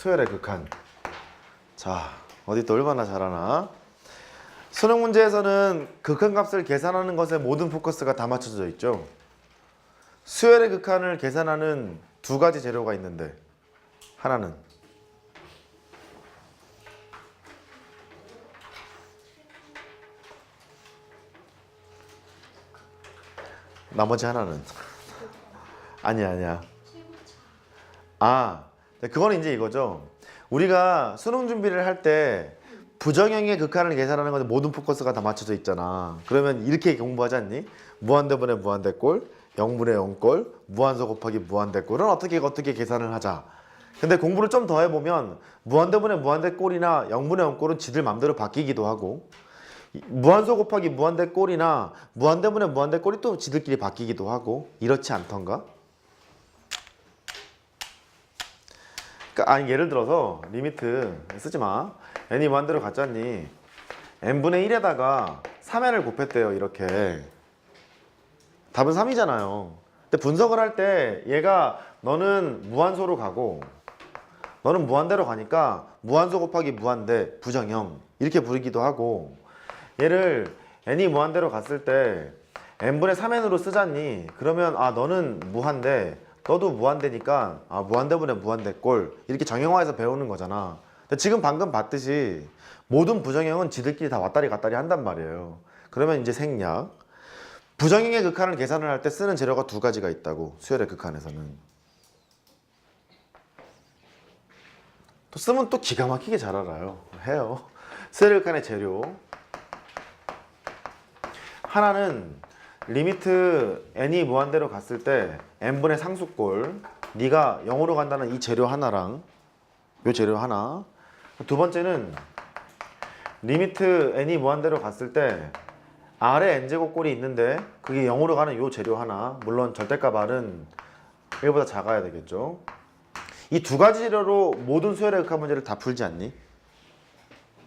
수열의 극한. 자, 어디 또 얼마나 잘하나? 수능 문제에서는 극한값을 계산하는 것에 모든 포커스가 다 맞춰져 있죠. 수열의 극한을 계산하는 두 가지 재료가 있는데 하나는 나머지 하나는 아니야 아니야 아 네, 그거는 이제 이거죠 우리가 수능 준비를 할 때 부정형의 극한을 계산하는 건데 모든 포커스가 다 맞춰져 있잖아 그러면 이렇게 공부하지 않니? 무한대분의 무한대꼴 0분의 0꼴 무한소 곱하기 무한대꼴은 어떻게 어떻게 계산을 하자 근데 공부를 좀 더 해보면 무한대분의 무한대꼴이나 0분의 0꼴은 지들 맘대로 바뀌기도 하고 이- 무한소 곱하기 무한대꼴이나 무한대분의 무한대꼴이 또 지들끼리 바뀌기도 하고 이렇지 않던가? 그러니까 아니 예를 들어서 리미트 쓰지 마. n이 무한대로 갔잖니. n분의 1에다가 3n을 곱했대요. 이렇게. 답은 3이잖아요. 근데 분석을 할 때 얘가 너는 무한소로 가고 너는 무한대로 가니까 무한소 곱하기 무한대 부정형 이렇게 부르기도 하고 얘를 n이 무한대로 갔을 때 n분의 3n으로 쓰잖니 그러면 아 너는 무한대 너도 무한대니까 아 무한대분의 무한대꼴. 이렇게 정형화해서 배우는 거잖아. 근데 지금 방금 봤듯이 모든 부정형은 지들끼리 다 왔다리 갔다리 한단 말이에요. 그러면 이제 생략. 부정형의 극한을 계산을 할 때 쓰는 재료가 두 가지가 있다고 수열의 극한에서는. 또 쓰면 또 기가 막히게 잘 알아요. 해요. 수열의 극한의 재료. 하나는 리미트 n이 무한대로 갔을 때 n분의 상수꼴 네가 0으로 간다는 이 재료 하나랑 요 재료 하나 두 번째는 리미트 n이 무한대로 갔을 때 아래 n제곱꼴이 있는데 그게 0으로 가는 요 재료 하나 물론 절대값 r은 1보다 작아야 되겠죠 이 두 가지 재료로 모든 수열의 극한 문제를 다 풀지 않니?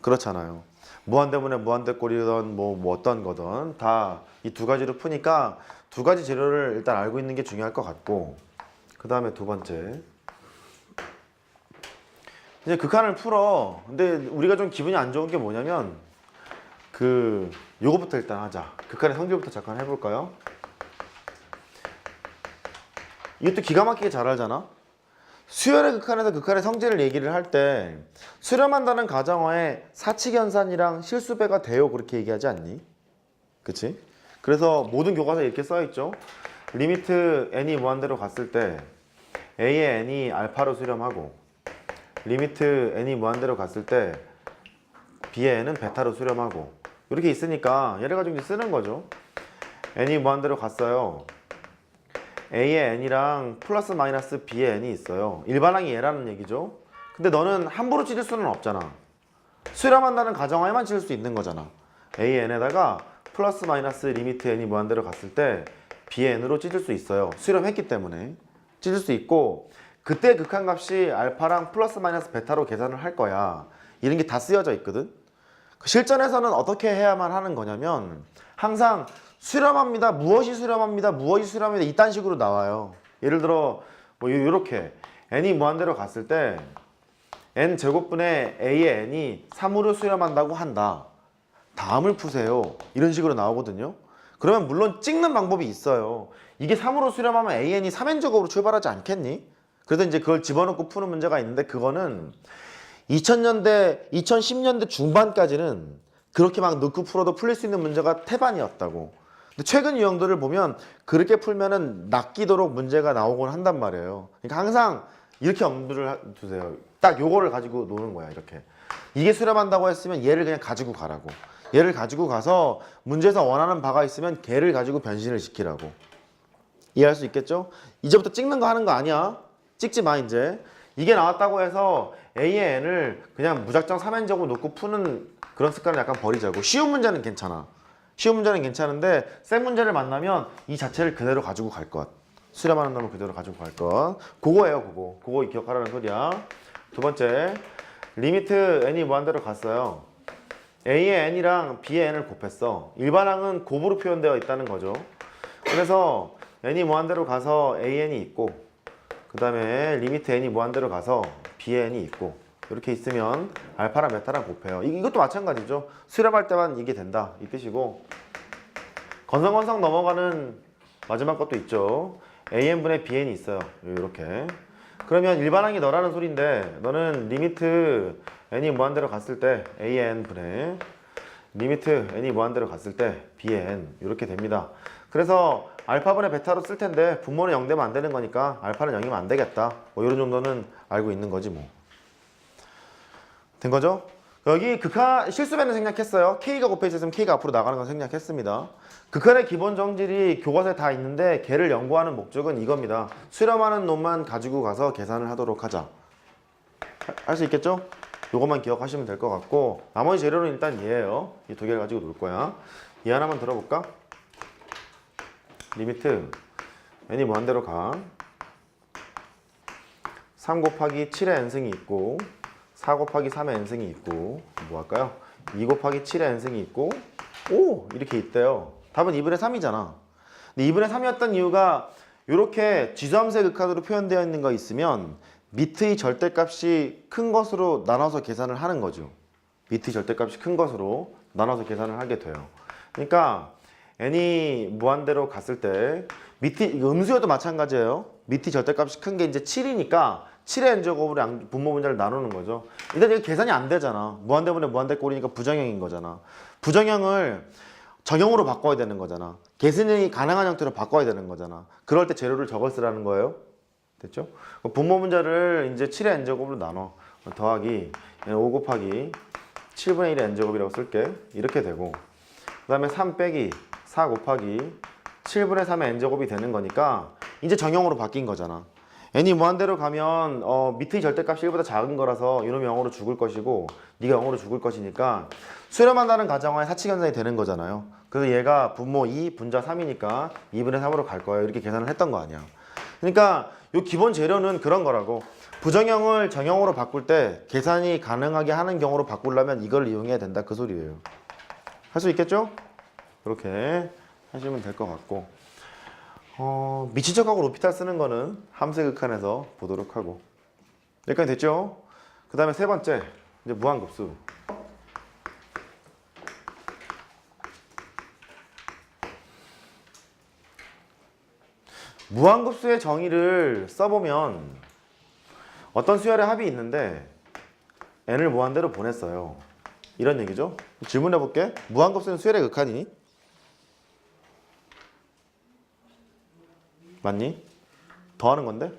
그렇잖아요. 무한대문에 무한대꼴이든 뭐, 뭐 어떤 거든 다 이 두 가지로 푸니까 두 가지 재료를 일단 알고 있는 게 중요할 것 같고 그 다음에 두 번째 이제 극한을 풀어. 근데 우리가 좀 기분이 안 좋은 게 뭐냐면 그 요거부터 일단 하자. 극한의 성질부터 잠깐 해볼까요? 이것도 기가 막히게 잘 알잖아. 수열의 극한에서 극한의 성질을 얘기를 할 때 수렴한다는 가정하에 사칙연산이랑 실수배가 돼요 그렇게 얘기하지 않니? 그치? 그래서 모든 교과서에 이렇게 써있죠 리미트 n이 무한대로 갔을 때 a의 n이 알파로 수렴하고 리미트 n이 무한대로 갔을 때 b의 n은 베타로 수렴하고 이렇게 있으니까 얘를 가지고 쓰는 거죠 n이 무한대로 갔어요 A의 n이랑 플러스 마이너스 B의 n이 있어요. 일반항이 얘라는 얘기죠. 근데 너는 함부로 찢을 수는 없잖아. 수렴한다는 가정하에만 찢을 수 있는 거잖아. A의 n에다가 플러스 마이너스 리미트 n이 무한대로 갔을 때 B의 n으로 찢을 수 있어요. 수렴했기 때문에 찢을 수 있고 그때 극한값이 알파랑 플러스 마이너스 베타로 계산을 할 거야. 이런 게 다 쓰여져 있거든. 그 실전에서는 어떻게 해야만 하는 거냐면 항상 수렴합니다. 무엇이 수렴합니다. 무엇이 수렴합니다. 이딴 식으로 나와요. 예를 들어 뭐 이렇게 n이 무한대로 갔을 때 n 제곱분의 a의 n이 3으로 수렴한다고 한다. 다음을 푸세요. 이런 식으로 나오거든요. 그러면 물론 찍는 방법이 있어요. 이게 3으로 수렴하면 an이 3n 제곱으로 출발하지 않겠니? 그래서 이제 그걸 집어넣고 푸는 문제가 있는데 그거는 2000년대, 2010년대 중반까지는 그렇게 막 넣고 풀어도 풀릴 수 있는 문제가 태반이었다고. 근데 최근 유형들을 보면 그렇게 풀면은 낚이도록 문제가 나오곤 한단 말이에요. 그러니까 항상 이렇게 엄두를 하- 두세요. 딱 요거를 가지고 노는 거야, 이렇게. 이게 수렴한다고 했으면 얘를 그냥 가지고 가라고. 얘를 가지고 가서 문제에서 원하는 바가 있으면 걔를 가지고 변신을 시키라고. 이해할 수 있겠죠? 이제부터 찍는 거 하는 거 아니야. 찍지 마 이제. 이게 나왔다고 해서 A의 n을 그냥 무작정 3n적으로 놓고 푸는 그런 습관을 약간 버리자고. 쉬운 문제는 괜찮아. 쉬운 문제는 괜찮은데 센 문제를 만나면 이 자체를 그대로 가지고 갈 것. 수렴하는 놈을 그대로 가지고 갈 것. 그거예요, 그거. 그거 기억하라는 소리야. 두 번째, 리미트 n이 무한대로 갔어요. A의 n이랑 B의 n을 곱했어. 일반항은 곱으로 표현되어 있다는 거죠. 그래서 n이 무한대로 가서 AN이 있고 그 다음에 리미트 n이 무한대로 가서 bn이 있고 이렇게 있으면 알파랑 베타랑 곱해요. 이- 이것도 마찬가지죠. 수렴할 때만 이게 된다 이 뜻이고 건성건성 넘어가는 마지막 것도 있죠. an분의 bn이 있어요. 이렇게. 그러면 일반항이 너라는 소리인데 너는 리미트 n이 무한대로 갔을 때 an분의 리미트 n이 무한대로 갔을 때 bn 이렇게 됩니다. 그래서 알파분의 베타로 쓸 텐데 분모는 0 되면 안 되는 거니까 알파는 0이면 안 되겠다. 뭐 이런 정도는 알고 있는 거지 뭐. 된 거죠? 여기 극한 실수배는 생략했어요. K가 곱해져 있으면 K가 앞으로 나가는 건 생략했습니다. 극한의 기본 정질이 교과서에 다 있는데 걔를 연구하는 목적은 이겁니다. 수렴하는 놈만 가지고 가서 계산을 하도록 하자. 할 수 있겠죠? 요것만 기억하시면 될 것 같고 나머지 재료는 일단 얘예요. 이 두 개를 가지고 놀 거야. 얘 하나만 들어볼까? 리미트 n이 무한대로 가. 3 곱하기 7의 n승이 있고 4 곱하기 3의 n승이 있고 뭐 할까요? 2 곱하기 7의 n승이 있고 오 이렇게 있대요. 답은 2분의 3이잖아. 근데 2분의 3이었던 이유가 이렇게 지수함수의 극한으로 표현되어 있는 거 있으면 밑의 절대값이 큰 것으로 나눠서 계산을 하는 거죠. 밑의 절대값이 큰 것으로 나눠서 계산을 하게 돼요. 그러니까 n이 무한대로 갔을 때 밑이 음수여도 마찬가지예요. 밑이 절대값이 큰 게 이제 7이니까 7의 n제곱으로 양- 분모 분자를 나누는 거죠. 일단 이거 계산이 안 되잖아. 무한대분의 무한대 꼴이니까 부정형인 거잖아. 부정형을 정형으로 바꿔야 되는 거잖아. 계산이 가능한 형태로 바꿔야 되는 거잖아. 그럴 때 재료를 저걸 쓰라는 거예요. 됐죠? 그 분모 분자를 이제 7의 n제곱으로 나눠. 더하기 얘는 5 곱하기 7분의 1의 n제곱이라고 쓸게. 이렇게 되고 그 다음에 3 빼기 4 곱하기 7분의 3의 n제곱이 되는 거니까 이제 정형으로 바뀐 거잖아. n이 무한대로 가면 어, 밑의 절대값이 1보다 작은 거라서 이놈이 0으로 죽을 것이고 네가 0으로 죽을 것이니까 수렴한다는 가정하에 사칙현상이 되는 거잖아요. 그래서 얘가 분모 2, 분자 3이니까 2분의 3으로 갈 거예요. 이렇게 계산을 했던 거 아니야. 그러니까 요 기본 재료는 그런 거라고. 부정형을 정형으로 바꿀 때 계산이 가능하게 하는 경우로 바꾸려면 이걸 이용해야 된다 그 소리예요. 할 수 있겠죠? 그렇게 하시면 될 것 같고 어, 미친 척하고 로피탈 쓰는 거는 함수 극한에서 보도록 하고. 여기까지 됐죠? 그 다음에 세 번째 이제 무한급수. 무한급수의 정의를 써보면 어떤 수열의 합이 있는데 n을 무한대로 보냈어요. 이런 얘기죠? 질문해 볼게. 무한급수는 수열의 극한이니? 맞니? 더하는 건데?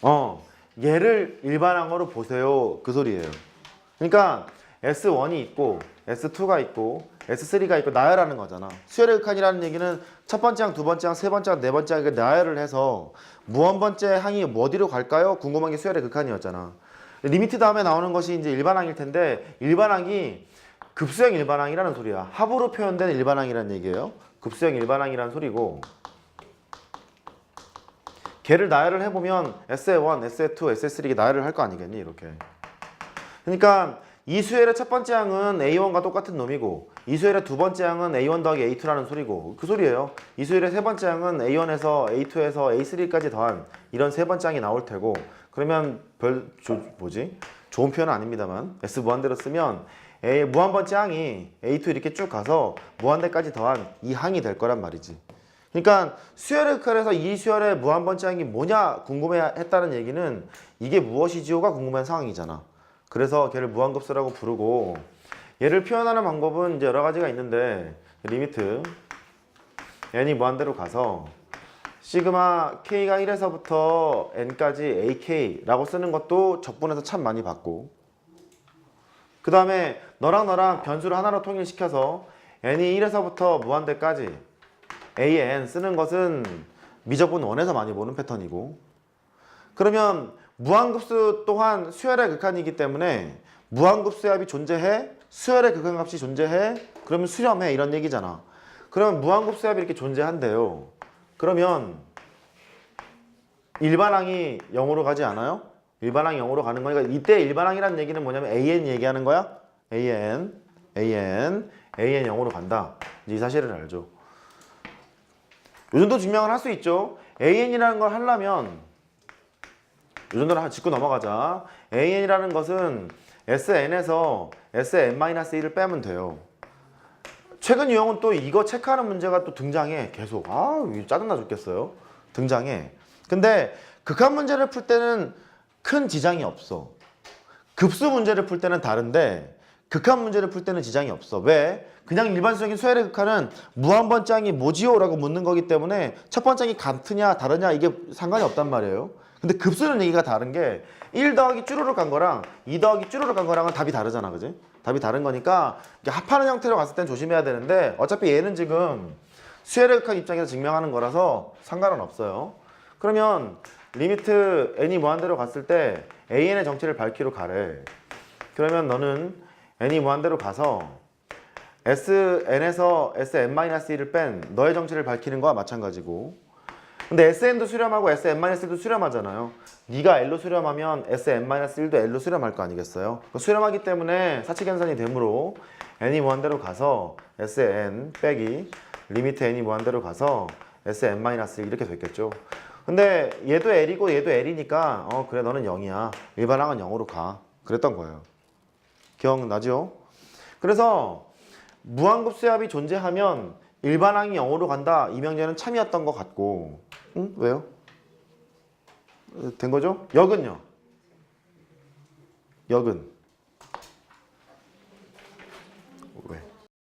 어, 얘를 일반항으로 보세요. 그 소리예요. 그러니까 S1이 있고 S2가 있고 S3가 있고 나열하는 거잖아. 수열의 극한이라는 얘기는 첫 번째 항, 두 번째 항, 세 번째 항, 네 번째 항 나열을 해서 무한 번째 항이 어디로 갈까요? 궁금한 게 수열의 극한이었잖아. 리미트 다음에 나오는 것이 이제 일반항일 텐데 일반항이 급수형 일반항이라는 소리야. 합으로 표현된 일반항이라는 얘기예요. 급수형 일반항이라는 소리고 걔를 나열을 해보면 SA1, SA2, SA3 이게 나열을 할 거 아니겠니? 이렇게. 그러니까 이 수열의 첫 번째 항은 A1과 똑같은 놈이고 이 수열의 두 번째 항은 A1 더하기 A2라는 소리고 그 소리예요. 이 수열의 세 번째 항은 A1에서 A2에서 A3까지 더한 이런 세 번째 항이 나올 테고 그러면 별 조, 뭐지? 좋은 표현은 아닙니다만 S 무한대로 쓰면 A 무한 번째 항이 A2 이렇게 쭉 가서 무한대까지 더한 이 항이 될 거란 말이지. 그러니까 수열의 극한에서 이 수열의 무한 번째 항이 뭐냐 궁금해했다는 얘기는 이게 무엇이지요가 궁금한 상황이잖아. 그래서 걔를 무한급수라고 부르고 얘를 표현하는 방법은 이제 여러 가지가 있는데 리미트 n이 무한대로 가서 시그마 k가 1에서부터 n까지 ak라고 쓰는 것도 적분해서 참 많이 봤고 그 다음에 너랑 너랑 변수를 하나로 통일시켜서 n이 1에서부터 무한대까지 a의 n 쓰는 것은 미적분 원에서 많이 보는 패턴이고. 그러면 무한급수 또한 수열의 극한이기 때문에 무한급수의 합이 존재해 수열의 극한값이 존재해 그러면 수렴해 이런 얘기잖아. 그러면 무한급수의 합이 이렇게 존재한대요. 그러면 일반항이 0으로 가지 않아요? 일반항이 0으로 가는 거니까 이때 일반항이라는 얘기는 뭐냐면 AN 얘기하는 거야? AN AN AN 0으로 간다. 이제 이 사실을 알죠. 요 정도 증명을 할 수 있죠. AN이라는 걸 하려면 이 정도는 한 짚고 넘어가자. AN이라는 것은 SN에서 SN-1을 빼면 돼요. 최근 유형은 또 이거 체크하는 문제가 또 등장해 계속. 아 짜증나 죽겠어요. 등장해. 근데 극한 문제를 풀 때는 큰 지장이 없어. 급수 문제를 풀 때는 다른데 극한 문제를 풀 때는 지장이 없어. 왜? 그냥 일반적인 수열의 극한은 무한번짝이 뭐지요? 라고 묻는 거기 때문에 첫 번짝이 같으냐 다르냐 이게 상관이 없단 말이에요. 근데 급수는 얘기가 다른 게 1 더하기 쭈루룩 간 거랑 2 더하기 쭈루룩 간 거랑은 답이 다르잖아 그지? 답이 다른 거니까 합하는 형태로 갔을 땐 조심해야 되는데 어차피 얘는 지금 수열의 극한 입장에서 증명하는 거라서 상관은 없어요. 그러면 리미트 n이 무한대로 갔을 때 an의 정체를 밝기로 가래. 그러면 너는 n이 무한대로 가서 sn에서 sn-1을 뺀 너의 정체를 밝히는 거와 마찬가지고. 근데 sn도 수렴하고 sn-1도 수렴하잖아요. 네가 l로 수렴하면 sn-1도 l로 수렴할 거 아니겠어요? 그 수렴하기 때문에 사칙연산이 되므로 n이 무한대로 가서 sn 빼기 리미트 n이 무한대로 가서 sn-1 이렇게 됐겠죠 근데 얘도 l이고 얘도 l이니까 어 그래 너는 0이야 일반항은 0으로 가 그랬던 거예요 기억나죠? 그래서 무한급수합이 존재하면 일반항이 0으로 간다 이 명제는 참이었던 것 같고 응? 왜요? 어, 된 거죠? 역은요? 역은